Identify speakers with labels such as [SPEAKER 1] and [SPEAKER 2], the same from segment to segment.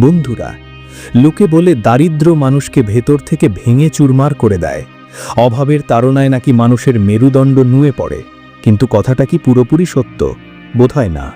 [SPEAKER 1] বন্ধুরা, লোকে বলে দারিদ্র মানুষকে ভেতর থেকে ভেঙে চুরমার করে দেয়। অভাবের তাড়নায় নাকি মানুষের মেরুদণ্ড নুয়ে পড়ে। কিন্তু কথাটা কি পুরোপুরি সত্য? বোধহয় না।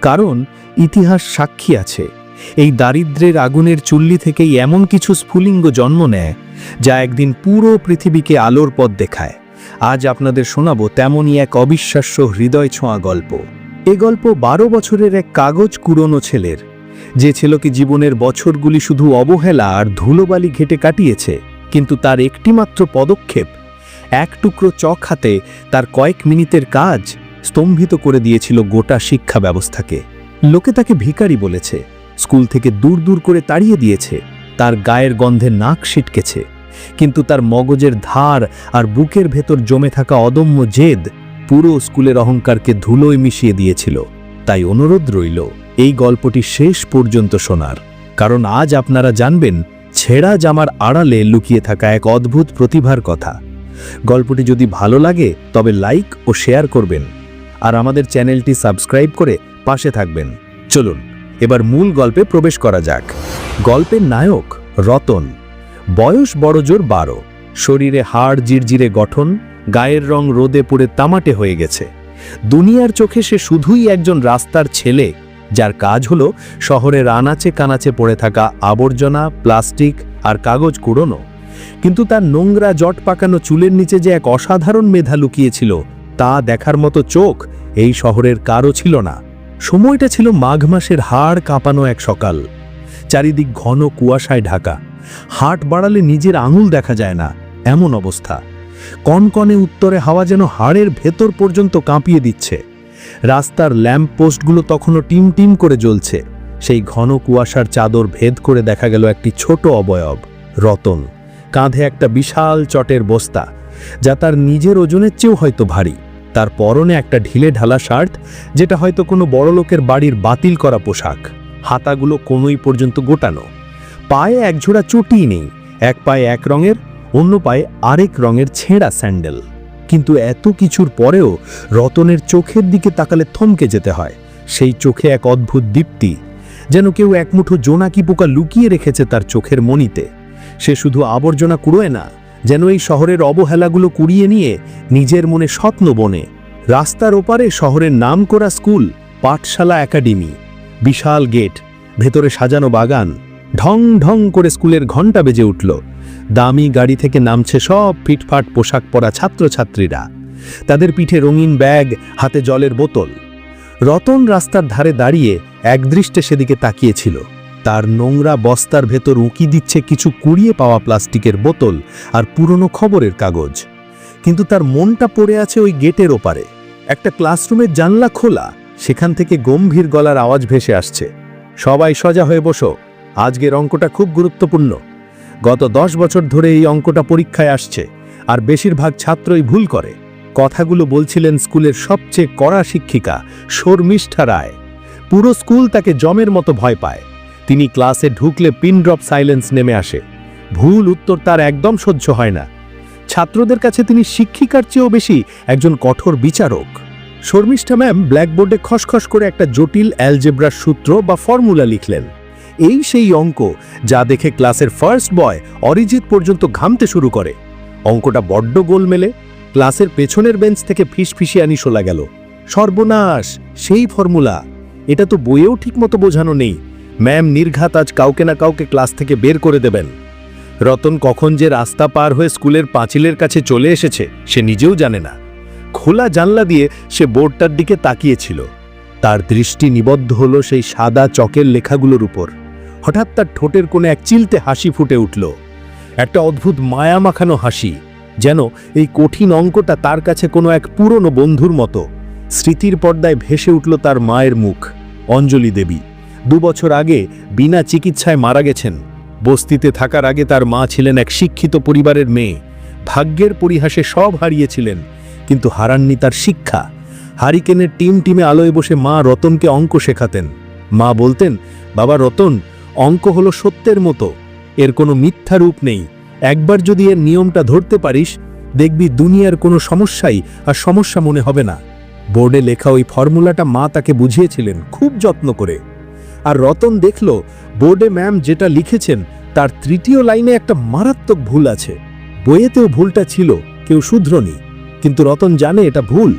[SPEAKER 1] কারণ, ইতিহাস সাক্ষী আছে। এই দারিদ্র্যের আগুনের চুল্লি থেকেই এমন কিছু স্ফুলিঙ্গ জন্ম নেয়, যা একদিন পুরো পৃথিবীকে আলোর পথ দেখায়। আজ আপনাদের শোনাব তেমনই এক অবিশ্বাস্য হৃদয় ছোঁয়া গল্প। এ গল্প বারো বছরের এক কাগজ কুড়োনো ছেলের। যে ছেলেকে জীবনের বছরগুলি শুধু অবহেলা আর ধুলোবালি ঘেটে কাটিয়েছে, কিন্তু তার একটিমাত্র পদক্ষেপ, এক টুকরো চক হাতে তার কয়েক মিনিটের কাজ স্তম্ভিত করে দিয়েছিল গোটা শিক্ষা ব্যবস্থাকে। লোকে তাকে ভিখারি বলেছে, স্কুল থেকে দূর দূর করে তাড়িয়ে দিয়েছে, তার গায়ের গন্ধে নাক ছিটকেছে কিন্তু তার মগজের ধার আর বুকের ভেতর জমে থাকা অদম্য জেদ পুরো স্কুলের অহংকারকে ধুলোয় মিশিয়ে দিয়েছিল, তাই অনুরোধ রইল। এই গল্পটি শেষ পর্যন্ত শোনার, কারণ আজ আপনারা জানবেন ছেঁড়া জামার আড়ালে লুকিয়ে থাকা এক অদ্ভুত প্রতিভার কথা। গল্পটি যদি ভালো লাগে, তবে লাইক ও শেয়ার করবেন, আর আমাদের চ্যানেলটি সাবস্ক্রাইব করে পাশে থাকবেন। চলুন, এবার মূল গল্পে প্রবেশ করা যাক। গল্পের নায়ক রতন। বয়স বড়জোর বারো। শরীরে হাড় জিরজিরে গঠন, গায়ের রং রোদে পুড়ে তামাটে হয়ে গেছে। দুনিয়ার চোখে সে শুধুই একজন রাস্তার ছেলে যার কাজ হলো শহরের আনাচে কানাচে পড়ে থাকা আবর্জনা, প্লাস্টিক আর কাগজ কুড়োনো। কিন্তু তার নোংরা জট পাকানো চুলের নিচে যে এক অসাধারণ মেধা লুকিয়েছিল, তা দেখার মতো চোখ এই শহরের কারও ছিল না। সময়টা ছিল মাঘ মাসের হাড় কাঁপানো এক সকাল। চারিদিক ঘন কুয়াশায় ঢাকা। হাট বাড়ালে নিজের আঙুল দেখা যায় না, এমন অবস্থা। কনকনে উত্তরে হাওয়া যেন হাড়ের ভেতর পর্যন্ত কাঁপিয়ে দিচ্ছে। রাস্তার ল্যাম্প পোস্টগুলো তখনও টিম টিম করে জ্বলছে। সেই ঘন কুয়াশার চাদর ভেদ করে দেখা গেল একটি ছোট অবয়ব, রতন। কাঁধে একটা বিশাল চটের বস্তা, যা তার নিজের ওজনের চেয়েও হয়তো ভারী। তার পরনে একটা ঢিলে ঢালা শার্ট, যেটা হয়তো কোনো বড়লোকের বাড়ির বাতিল করা পোশাক। হাতাগুলো কোনোই পর্যন্ত গোটানো। পায়ে একঝোড়া চটি নেই, এক পায়ে এক রঙের, অন্য পায়ে আরেক রঙের ছেঁড়া স্যান্ডেল। কিন্তু এত কিছুর পরেও রতনের চোখের দিকে তাকালে থমকে যেতে হয়। সেই চোখে এক অদ্ভুত দীপ্তি, যেন কেউ এক মুঠো জোনাকি পোকা লুকিয়ে রেখেছে তার চোখের মনিতে সে শুধু আবর্জনা কুড়োয় না, যেন এই শহরের অবহেলাগুলো কুড়িয়ে নিয়ে নিজের মনে স্বপ্ন বনে। রাস্তার ওপারে শহরের নাম করা স্কুল, পাঠশালা, একাডেমি, বিশাল গেট, ভেতরে সাজানো বাগান, ঢং ঢং করে স্কুলের ঘণ্টা বেজে উঠল। দামি গাড়ি থেকে নামছে সব ফিটফাট পোশাক পরা ছাত্রছাত্রীরা। তাদের পিঠে রঙিন ব্যাগ, হাতে জলের বোতল। রতন রাস্তার ধারে দাঁড়িয়ে একদৃষ্টে সেদিকে তাকিয়েছিল। তার নোংরা বস্তার ভেতর উঁকি দিচ্ছে কিছু কুড়িয়ে পাওয়া প্লাস্টিকের বোতল আর পুরনো খবরের কাগজ। কিন্তু তার মনটা পড়ে আছে ওই গেটের ওপারে। একটা ক্লাসরুমের জানলা খোলা, সেখান থেকে গম্ভীর গলার আওয়াজ ভেসে আসছে। সবাই সজা হয়ে বসো, আজকের অঙ্কটা খুব গুরুত্বপূর্ণ। গত দশ বছর ধরে এই অঙ্কটা পরীক্ষায় আসছে, আর বেশিরভাগ ছাত্রই ভুল করে। কথাগুলো বলছিলেন স্কুলের সবচেয়ে কড়া শিক্ষিকা শর্মিষ্ঠা রায়। পুরো স্কুল তাকে জমের মতো ভয় পায়। তিনি ক্লাসে ঢুকলে পিন ড্রপ সাইলেন্স নেমে আসে। ভুল উত্তর তার একদম সহ্য হয় না। ছাত্রদের কাছে তিনি শিক্ষিকার চেয়েও বেশি একজন কঠোর বিচারক। শর্মিষ্ঠা ম্যাম ব্ল্যাকবোর্ডে খসখস করে একটা জটিল অ্যালজেব্রার সূত্র বা ফর্মুলা লিখলেন। এই সেই অঙ্ক যা দেখে ক্লাসের ফার্স্ট বয় অরিজিৎ পর্যন্ত ঘামতে শুরু করে। অঙ্কটা বড্ড গোল মেলে। ক্লাসের পেছনের বেঞ্চ থেকে ফিস ফিসিয়ানি শোলা গেল সর্বনাশ, সেই ফর্মুলা। এটা তো বইয়েও ঠিকমতো বোঝানো নেই। ম্যাম নির্ঘাত আজ কাউকে না কাউকে ক্লাস থেকে বের করে দেবেন। রতন কখন যে রাস্তা পার হয়ে স্কুলের পাঁচিলের কাছে চলে এসেছে, সে নিজেও জানে না। খোলা জানলা দিয়ে সে বোর্ডটার দিকে তাকিয়েছিল। তার দৃষ্টি নিবদ্ধ হলো সেই সাদা চকের লেখাগুলোর উপর। হঠাৎ তার ঠোঁটের কোণে এক চিলতে হাসি ফুটে উঠল। একটা অদ্ভুত মায়া মাখানো হাসি, যেন এই কঠিন অঙ্কটা তার কাছে কোনো এক পুরনো বন্ধুর মতো। স্মৃতির পর্দায় ভেসে উঠল তার মায়ের মুখ, অঞ্জলি দেবী। দু বছর আগে বিনা চিকিৎসায় মারা গেছেন। বস্তিতে থাকার আগে তার মা ছিলেন এক শিক্ষিত পরিবারের মেয়ে। ভাগ্যের পরিহাসে সব হারিয়েছিলেন, কিন্তু হারাননি তার শিক্ষা। হারিকেনের টিম টিমে আলোয় বসে মা রতনকে অঙ্ক শেখাতেন। মা বলতেন, বাবা রতন অঙ্ক হলো সত্যের মতো। এর কোনো মিথ্যা রূপ নেই। একবার যদি এর নিয়মটা ধরতে পারিস, দেখবি দুনিয়ার কোনো সমস্যাই আর সমস্যা মনে হবে না। বোর্ডে লেখা ওই ফর্মুলাটা মা তাকে বুঝিয়েছিলেন খুব যত্ন করে। আর রতন দেখল, বোর্ডে ম্যাম যেটা লিখেছেন, তার তৃতীয় লাইনে একটা মারাত্মক ভুল আছে। বইয়েতেও ভুলটা ছিল, কেউ শুধরনি। কিন্তু রতন জানে এটা ভুল।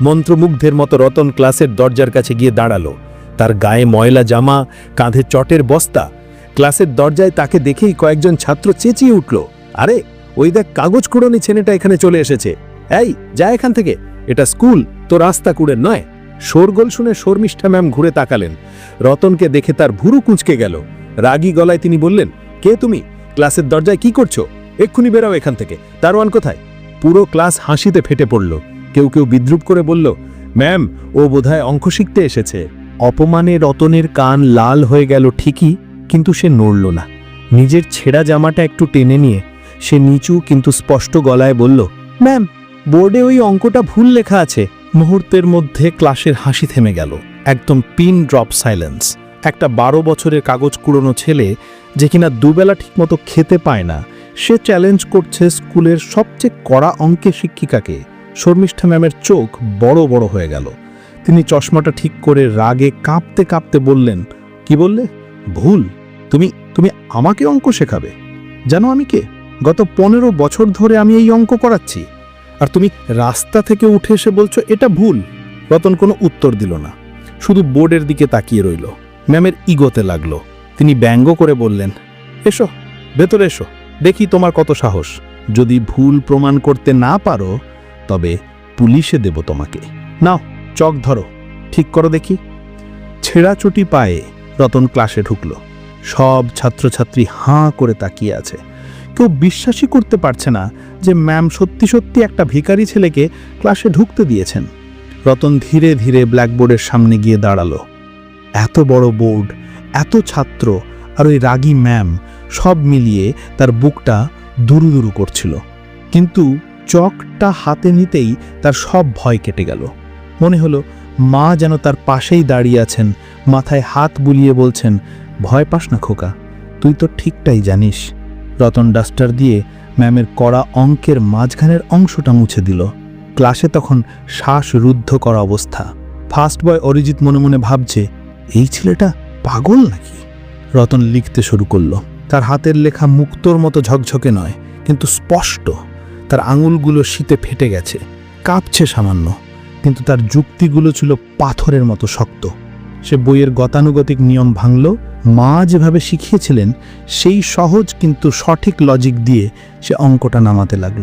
[SPEAKER 1] মন্ত্রমুগ্ধের মতো রতন ক্লাসের দরজার কাছে গিয়ে দাঁড়াল। তার গায়ে ময়লা জামা, কাঁধে চটের বস্তা। ক্লাসের দরজায় তাকে দেখেই কয়েকজন ছাত্র চেঁচিয়ে উঠল, আরে, ওই দেখ কাগজ কুড়োনি ছেলেটা এখানে চলে এসেছে। এই, যা এখান থেকে। এটা স্কুল, তো রাস্তা কুড়ের নয়। শোরগোল শুনে শর্মিষ্ঠা ম্যাম ঘুরে তাকালেন। রতনকে দেখে তার ভুরু কুঁচকে গেল। রাগী গলায় তিনি বললেন, কে তুমি? ক্লাসের দরজায় কি করছ? এক্ষুনি বেরাও এখান থেকে। দারোয়ান কোথায়? পুরো ক্লাস হাসিতে ফেটে পড়ল। কেউ কেউ বিদ্রুপ করে বলল, ম্যাম, ও বোধহয় অঙ্ক শিখতে এসেছে। অপমানে রতনের কান লাল হয়ে গেল ঠিকই, কিন্তু সে নড়ল না। নিজের ছেঁড়া জামাটা একটু টেনে নিয়ে সে নিচু কিন্তু স্পষ্ট গলায় বলল, ম্যাম, বোর্ডে ওই অঙ্কটা ভুল লেখা আছে। মুহূর্তের মধ্যে ক্লাসের হাসি থেমে গেল। একদম পিন ড্রপ সাইলেন্স। একটা বারো বছরের কাগজ কুড়োনো ছেলে যে কিনা দুবেলা ঠিকমতো খেতে পায় না, সে চ্যালেঞ্জ করছে স্কুলের সবচেয়ে কড়া অঙ্কের শিক্ষিকাকে। শর্মিষ্ঠা ম্যামের চোখ বড় বড় হয়ে গেল। তিনি চশমাটা ঠিক করে রাগে কাঁপতে কাঁপতে বললেন, কি বললে? ভুল। তুমি তুমি আমাকে অঙ্ক শেখাবে। জানো আমি কে? গত পনেরো বছর ধরে আমি এই অঙ্ক করাচ্ছি। আর তুমি রাস্তা থেকে উঠে এসে বলছো, এটা ভুল। রতন কোনো উত্তর দিল না। শুধু বোর্ডের দিকে তাকিয়ে রইল। ম্যামের ইগোতে লাগল। তিনি ব্যঙ্গ করে বললেন, এসো, ভেতরে এসো। দেখি তোমার কত সাহস। যদি ভুল প্রমাণ করতে না পারো, তবে পুলিশে দেব তোমাকে। নাও। চক ধরো, ঠিক করো দেখি। ছেঁড়া ছেঁড়াচটি পায়ে রতন ক্লাসে ঢুকলো। সব ছাত্রছাত্রী হাঁ করে তাকিয়ে আছে। কেউ বিশ্বাসই করতে পারছে না যে ম্যাম সত্যি সত্যি একটা ভিখারি ছেলেকে ক্লাসে ঢুকতে দিয়েছেন। রতন ধীরে ধীরে ব্ল্যাকবোর্ডের সামনে গিয়ে দাঁড়াল। এত বড় বোর্ড, এত ছাত্র আর ওই রাগী ম্যাম সব মিলিয়ে তার বুকটা দুরু দুরু করছিল। কিন্তু চকটা হাতে নিতেই তার সব ভয় কেটে গেল। মনে হলো, মা যেন তার পাশেই দাঁড়িয়ে আছেন, মাথায় হাত বুলিয়ে বলছেন, ভয় পাস না খোকা, তুই তো ঠিকটাই জানিস। রতন ডাস্টার দিয়ে ম্যামের কড়া অঙ্কের মাঝখানের অংশটা মুছে দিল। ক্লাসে তখন শ্বাস রুদ্ধ করা অবস্থা। ফার্স্ট বয় অরিজিৎ মনে মনে ভাবছে, এই ছেলেটা পাগল নাকি? রতন লিখতে শুরু করল। তার হাতের লেখা মুক্তোর মতো ঝকঝকে নয়, কিন্তু স্পষ্ট। তার আঙুলগুলো শীতে ফেটে গেছে, কাঁপছে সামান্য। কিন্তু তার যুক্তিগুলো ছিল পাথরের মতো শক্ত। সে বইয়ের গতানুগতিক নিয়ম ভাঙল, মা যেভাবে শিখিয়েছিলেন, সেই সহজ কিন্তু সঠিক লজিক দিয়ে সে অঙ্কটা নামাতে লাগল।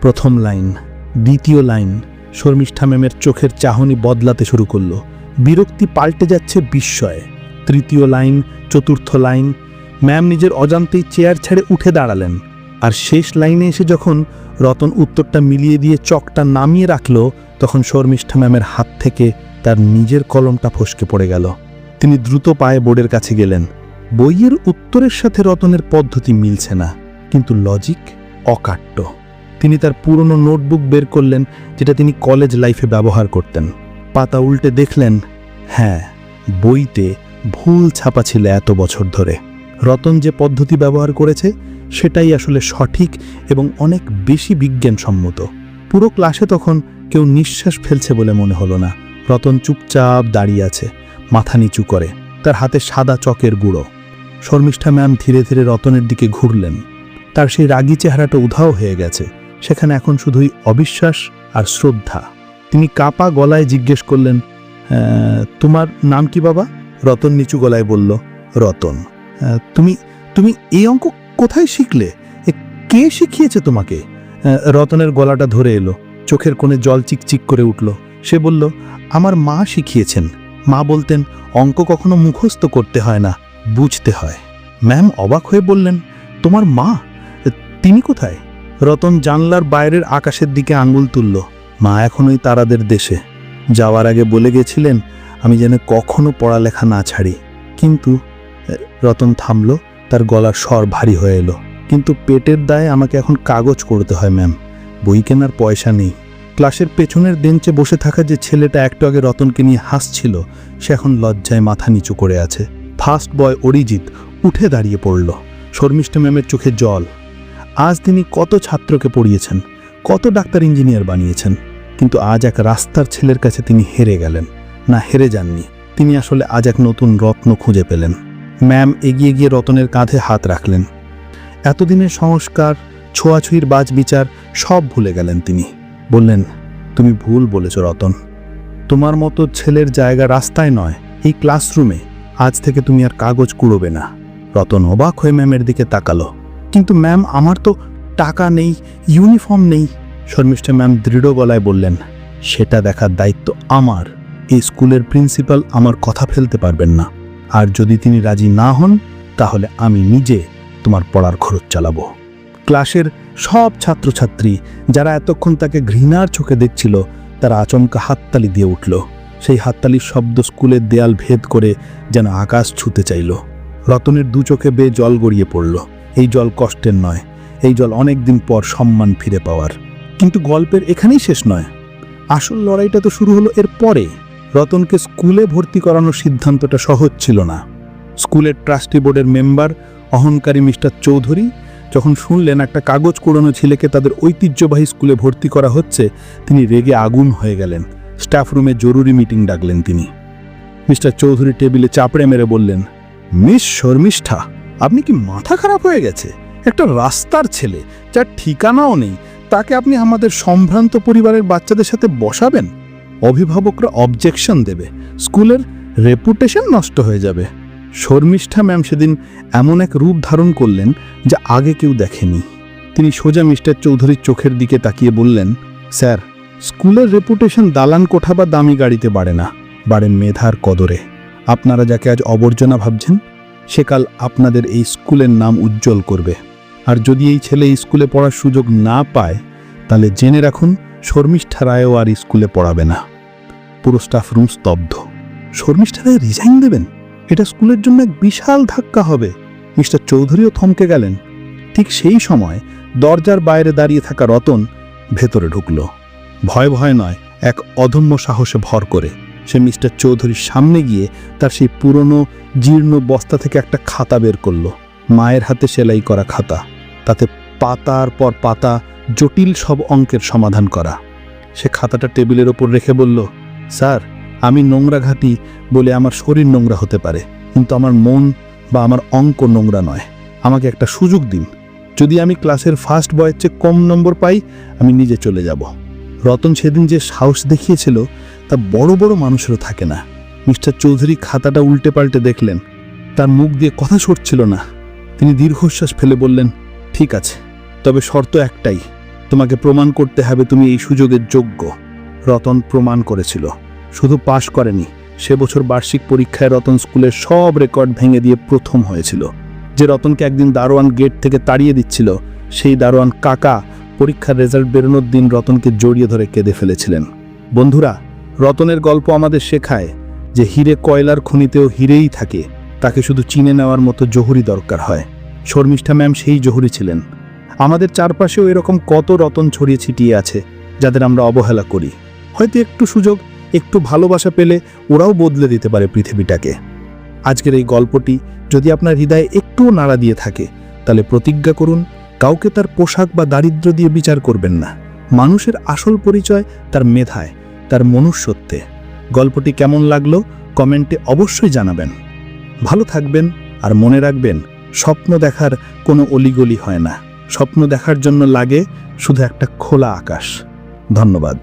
[SPEAKER 1] প্রথম লাইন দ্বিতীয় লাইন শর্মিষ্ঠা ম্যামের চোখের চাহনি বদলাতে শুরু করল। বিরক্তি পাল্টে যাচ্ছে বিস্ময়ে। তৃতীয় লাইন চতুর্থ লাইন ম্যাম নিজের অজান্তেই চেয়ার ছেড়ে উঠে দাঁড়ালেন। আর শেষ লাইনে এসে যখন রতন উত্তরটা মিলিয়ে দিয়ে চকটা নামিয়ে রাখল, তখন শর্মিষ্ঠা ম্যামের হাত থেকে তার নিজের কলমটা ফসকে পড়ে গেল। তিনি দ্রুত পায়ে বোর্ডের কাছে গেলেন। বইয়ের উত্তরের সাথে রতনের পদ্ধতি মিলছে না, কিন্তু লজিক অকাট্য। তিনি তার পুরনো নোটবুক বের করলেন, যেটা তিনি কলেজ লাইফে ব্যবহার করতেন। পাতা উল্টে দেখলেন হ্যাঁ বইতে ভুল ছাপা ছিল এত বছর ধরে। রতন যে পদ্ধতি ব্যবহার করেছে সেটাই আসলে সঠিক এবং অনেক বেশি বিজ্ঞানসম্মত। পুরো ক্লাসে তখন কেউ নিঃশ্বাস ফেলছে বলে মনে হলো না। রতন চুপচাপ দাঁড়িয়ে আছে মাথা নিচু করে তার হাতে সাদা চকের গুঁড়ো। শর্মিষ্ঠা ম্যাম ধীরে ধীরে রতনের দিকে ঘুরলেন। তার সেই রাগী চেহারাটা উধাও হয়ে গেছে সেখানে এখন শুধুই অবিশ্বাস আর শ্রদ্ধা। তিনি কাপা গলায় জিজ্ঞেস করলেন "আহ, তোমার নাম কি বাবা? রতন নিচু গলায় বলল রতন। "আহ, তুমি তুমি এই অঙ্ক কোথায় শিখলে? কে শিখিয়েছে তোমাকে? রতনের গলাটা ধরে এলো, চোখের কোণে জল চিকচিক করে উঠল। সে বলল, আমার মা শিখিয়েছেন। মা বলতেন, অঙ্ক কখনো মুখস্থ করতে হয় না, বুঝতে হয়। ম্যাম অবাক হয়ে বললেন, তোমার মা? তিনি কোথায়? রতন জানলার বাইরের আকাশের দিকে আঙ্গুল তুলল, মা এখন ওই তারাদের দেশে। যাওয়ার আগে বলে গেছিলেন, আমি যেন কখনো পড়ালেখা না ছাড়ি। কিন্তু রতন থামল, তার গলার স্বর ভারী হয়ে এলো। কিন্তু পেটের দায়ে আমাকে এখন কাগজ করতে হয়, ম্যাম। বই কেনার পয়সা নেই। ক্লাসের পেছনের বেঞ্চে বসে থাকা যে ছেলেটা একটু আগে রতনকে নিয়ে হাসছিল, সে এখন লজ্জায় মাথা নিচু করে আছে। ফার্স্ট বয় অরিজিৎ উঠে দাঁড়িয়ে পড়ল। শর্মিষ্ঠা ম্যামের চোখে জল। আজ তিনি কত ছাত্রকে পড়িয়েছেন, কত ডাক্তার ইঞ্জিনিয়ার বানিয়েছেন, কিন্তু আজ এক রাস্তার ছেলের কাছে তিনি হেরে গেলেন। না, হেরে যাননি। তিনি আসলে আজ এক নতুন রত্ন খুঁজে পেলেন। ম্যাম এগিয়ে গিয়ে রতনের কাঁধে হাত রাখলেন। এতদিনের সংস্কার, ছোঁয়াছুঁয়ির বাজ বিচার সব ভুলে গেলেন তিনি। বললেন, তুমি ভুল বলেছ রতন। তোমার মতো ছেলের জায়গা রাস্তায় নয়, এই ক্লাসরুমে। আজ থেকে তুমি আর কাগজ কুড়োবে না। রতন অবাক হয়ে ম্যামের দিকে তাকালো। কিন্তু ম্যাম, আমার তো টাকা নেই, ইউনিফর্ম নেই। শর্মিষ্ঠা ম্যাম দৃঢ় গলায় বললেন, সেটা দেখার দায়িত্ব আমার। এই স্কুলের প্রিন্সিপাল আমার কথা ফেলতে পারবেন না। আর যদি তিনি রাজি না হন, তাহলে আমি নিজে তোমার পড়ার খরচ চালাবো। ক্লাসের সব ছাত্রছাত্রী যারা এতক্ষণ তাকে ঘৃণার চোখে দেখছিল, তারা আচমকা হাততালি দিয়ে উঠল। সেই হাততালির শব্দ স্কুলের দেয়াল ভেদ করে যেন আকাশ ছুতে চাইল। রতনের দু চোখে বেয়ে জল গড়িয়ে পড়ল। এই জল কষ্টের নয়, এই জল অনেক দিন পর সম্মান ফিরে পাওয়ার। কিন্তু গল্পের এখানেই শেষ নয়। আসল লড়াইটা তো শুরু হলো এর পরে। রতনকে স্কুলে ভর্তি করানোর সিদ্ধান্তটা সহজ ছিল না। স্কুলের ট্রাস্টি বোর্ডের মেম্বার অহংকারী মিস্টার চৌধুরী যখন শুনলেন একটা কাগজ কুড়ানো ছেলেকে তাদের ঐতিহ্যবাহী স্কুলে ভর্তি করা হচ্ছে, তিনি রেগে আগুন হয়ে গেলেন। স্টাফ রুমে জরুরি মিটিং ডাকলেন তিনি। মিস্টার চৌধুরী টেবিলে চাপড়ে মেরে বললেন, মিস শর্মিষ্ঠা, আপনি কি মাথা খারাপ হয়ে গেছে? একটা রাস্তার ছেলে, যার ঠিকানাও নেই, তাকে আপনি আমাদের সম্ভ্রান্ত পরিবারের বাচ্চাদের সাথে বসাবেন? অভিভাবকরা অবজেকশন দেবে। স্কুলের রেপুটেশন নষ্ট হয়ে যাবে। শর্মিষ্ঠা ম্যাম সেদিন এমন এক রূপ ধারণ করলেন যা আগে কেউ দেখেনি। তিনি সোজা মিস্টার চৌধুরীর চোখের দিকে তাকিয়ে বললেন, স্যার, স্কুলের রেপুটেশন দালান কোঠা বা দামি গাড়িতে বাড়ে না, বাড়ে মেধার কদরে। আপনারা যাকে আজ অবর্জনা ভাবছেন সেকাল আপনাদের এই স্কুলের নাম উজ্জ্বল করবে। আর যদি এই ছেলে স্কুলে পড়ার সুযোগ না পায়, তাহলে জেনে রাখুন শর্মিষ্ঠা রায়ও আর স্কুলে পড়াবে না। পুরো স্টাফ রুম স্তব্ধ। শর্মিষ্ঠা রায় রিজাইন দেবেন? এটা স্কুলের জন্য এক বিশাল ধাক্কা হবে। মিস্টার চৌধুরীও থমকে গেলেন। ঠিক সেই সময় দরজার বাইরে দাঁড়িয়ে থাকা রতন ভেতরে ঢুকল। ভয় ভয় নয়, এক অদম্য সাহসে ভর করে। সে মিস্টার চৌধুরীর সামনে গিয়ে তার সেই পুরনো, জীর্ণ বস্তা থেকে একটা খাতা বের করল। মায়ের হাতে সেলাই করা খাতা। তাতে পাতার পর পাতা জটিল সব অঙ্কের সমাধান করা। সে খাতাটা টেবিলের ওপর রেখে বলল, স্যার, আমি নোংরা ঘাটি বলে আমার শরীর নোংরা হতে পারে, কিন্তু আমার মন বা আমার অঙ্ক নোংরা নয়। আমাকে একটা সুযোগ দিন। যদি আমি ক্লাসের ফার্স্ট বয়ের চেয়ে কম নম্বর পাই, আমি নিজে চলে যাব। রতন সেদিন যে সাহস দেখিয়েছিল, তা বড় বড় মানুষেরও থাকে না। মিস্টার চৌধুরী খাতাটা উল্টে পাল্টে দেখলেন। তার মুখ দিয়ে কথা সরছিল না। তিনি দীর্ঘশ্বাস ফেলে বললেন, ঠিক আছে তবে শর্ত একটাই, তোমাকে প্রমাণ করতে হবে তুমি এই সুযোগের যোগ্য। রতন প্রমাণ করেছিল। শুধু পাশ করেনি, সে বছর বার্ষিক পরীক্ষায় রতন স্কুলের সব রেকর্ড ভেঙে দিয়ে প্রথম হয়েছিল। যে রতনকে একদিন দারোয়ান গেট থেকে তাড়িয়ে দিচ্ছিল, সেই দারোয়ান কাকা পরীক্ষার রেজাল্ট বেরোনোর দিন রতনকে জড়িয়ে ধরে কেঁদে ফেলেছিলেন। বন্ধুরা, রতনের গল্প আমাদের শেখায় যে হিরে কয়লার খনিতেও হিরেই থাকে, তাকে শুধু চিনে নেওয়ার মতো জহুরি দরকার হয়। শর্মিষ্ঠা ম্যাম সেই জহুরি ছিলেন। আমাদের চারপাশেও এরকম কত রতন ছড়িয়ে ছিটিয়ে আছে, যাদের আমরা অবহেলা করি। হয়তো একটু সুযোগ, একটু ভালোবাসা পেলে ওরাও বদলে দিতে পারে পৃথিবীটাকে। আজকের এই গল্পটি যদি আপনার হৃদয়ে একটুও নাড়া দিয়ে থাকে, তাহলে প্রতিজ্ঞা করুন, কাউকে তার পোশাক বা দারিদ্র্য দিয়ে বিচার করবেন না। মানুষের আসল পরিচয় তার মেধায়, তার মনুষ্যত্বে। গল্পটি কেমন লাগল কমেন্টে অবশ্যই জানাবেন। ভালো থাকবেন আর মনে রাখবেন, স্বপ্ন দেখার কোনো অলিগলি হয় না। স্বপ্ন দেখার জন্য লাগে শুধু একটা খোলা আকাশ। ধন্যবাদ।